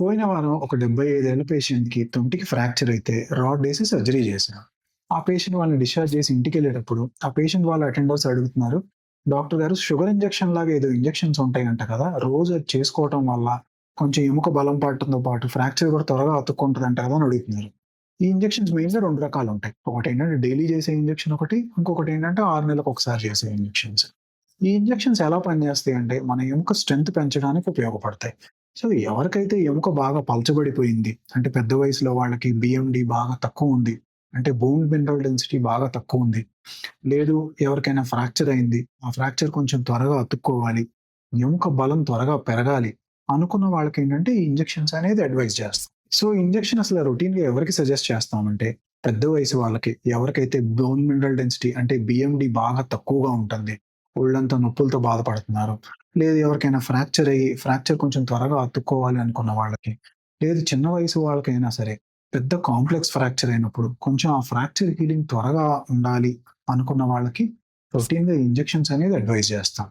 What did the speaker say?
పోయిన వారం ఒక 75 పేషెంట్‌కి తొంటికి ఫ్రాక్చర్ అయితే రాడ్ వేసి సర్జరీ చేశాం. ఆ పేషెంట్ వాళ్ళని డిశ్చార్జ్ చేసి ఇంటికి వెళ్ళేటప్పుడు ఆ పేషెంట్ వాళ్ళ అటెండర్స్ అడుగుతున్నారు. డాక్టర్ గారు షుగర్ ఇంజెక్షన్ లాగా ఏదో ఇంజెక్షన్స్ ఉంటాయంట కదా! రోజు అది చేసుకోవటం వల్ల కొంచెం ఎముక బలం పడటంతో పాటు ఫ్రాక్చర్ కూడా త్వరగా అతుక్కుంటదంట కదా! అని అడుగుతున్నారు. ఈ ఇంజెక్షన్స్ మెయిన్‌గా రెండు రకాలు ఉంటాయి ఒకటి ఏంటంటే డైలీ చేసే ఇంజెక్షన్ ఒకటి. ఇంకొకటి ఏంటంటే ఆరు నెలలకు ఒకసారి చేసే ఇంజెక్షన్స్. ఈ ఇంజెక్షన్స్ ఎలా పనిచేస్తాయంటే మన ఎముక స్ట్రెంత్ పెంచడానికి ఉపయోగపడతాయి. సో, ఎవరికైతే ఎముక బాగా పలచబడిపోయింది అంటే పెద్ద వయసులో వాళ్ళకి బిఎండి బాగా తక్కువ ఉంది అంటే బోన్ మినరల్ డెన్సిటీ బాగా తక్కువ ఉంది లేదు ఎవరికైనా ఫ్రాక్చర్ అయింది. ఆ ఫ్రాక్చర్ కొంచెం త్వరగా అతుక్కోవాలి. ఎముక బలం త్వరగా పెరగాలి. అనుకున్న వాళ్ళకేంటంటే ఏంటంటే ఇంజెక్షన్స్ అనేది అడ్వైస్ చేస్తాం. సో, ఇంజెక్షన్ అసలు రొటీన్‌గా ఎవరికి సజెస్ట్ చేస్తామంటే పెద్ద వయసు వాళ్ళకి ఎవరికైతే బోన్ మినరల్ డెన్సిటీ అంటే బిఎండి బాగా తక్కువగా ఉంటుంది. ఒళ్ళంతా నొప్పులతో బాధపడుతున్నారు. లేదు ఎవరికైనా ఫ్రాక్చర్ అయ్యి ఫ్రాక్చర్ కొంచెం త్వరగా అతుక్కోవాలి అనుకున్న వాళ్ళకి. లేదు చిన్న వయసు వాళ్ళకైనా సరే పెద్ద కాంప్లెక్స్ ఫ్రాక్చర్ అయినప్పుడు కొంచెం ఆ ఫ్రాక్చర్ హీలింగ్ త్వరగా ఉండాలి అనుకున్న వాళ్ళకి రొటీన్‌గా ఇంజెక్షన్స్ అనేది అడ్వైజ్ చేస్తాం.